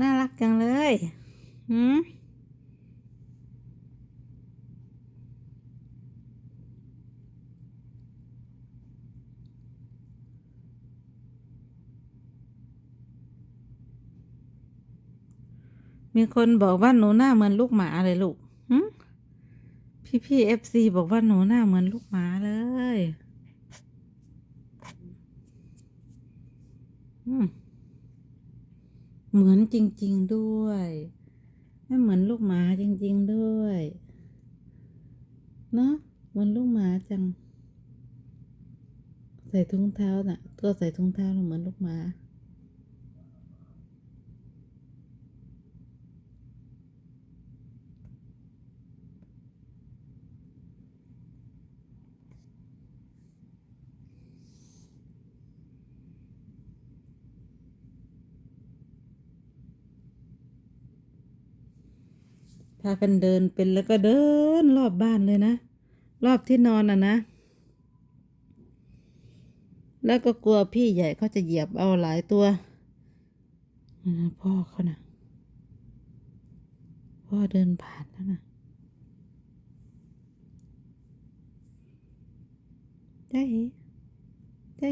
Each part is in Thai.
น่ารักจังเลยหืมมีคนบอกว่าหนูหน้าเหมือนลูกหมาเลยลูกพี่พี่เอฟซีบอกว่าหนูหน้าเหมือนลูกหมาเลยอืม เหมือนจริง ๆด้วยไม่เหมือนลูกหมาจริง ๆด้วยเนอะเหมือนลูกหมาจัง ใส่ถุงเท้าน่ะ ตัวใส่ถุงเท้าเหมือนลูกหมาากันเดินเป็นแล้วก็เดินรอบบ้านเลยนะ รอบที่นอนอะนะ แล้วก็กลัวพี่ใหญ่เขาจะเหยียบเอาหลายตัว พ่อเขานะพ่อเดินผ่านแล้วนะได้ได้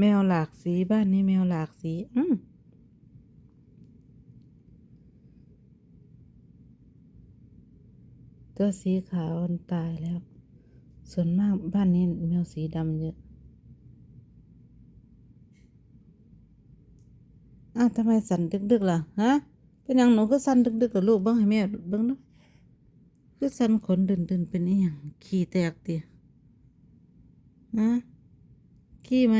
แมวหลากสีบ้านนี้แมวหลากสี อืมตัวสีขาวมันตายแล้ว ส่วนมากบ้านนี้แมวสีดำเยอะ อ้าวทำไมสั่นดึกๆล่ะ ฮะ เป็นหยังหนูก็สั่นดึกๆกับลูกเบ้างให้แม่เบ้างนะคือสั่นขนดึนๆเป็นอีหยังขี้แตกติฮะขี้ไหม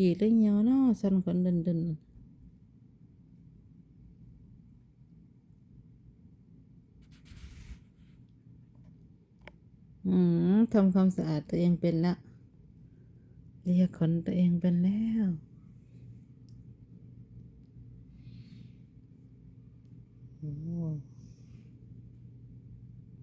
ขี่หรือเหี่ยวเนาะสั่นขนดึนอืมทำความสะอาดตัวเองเป็นละเลียกขนตัวเองเป็นแล้วโอ้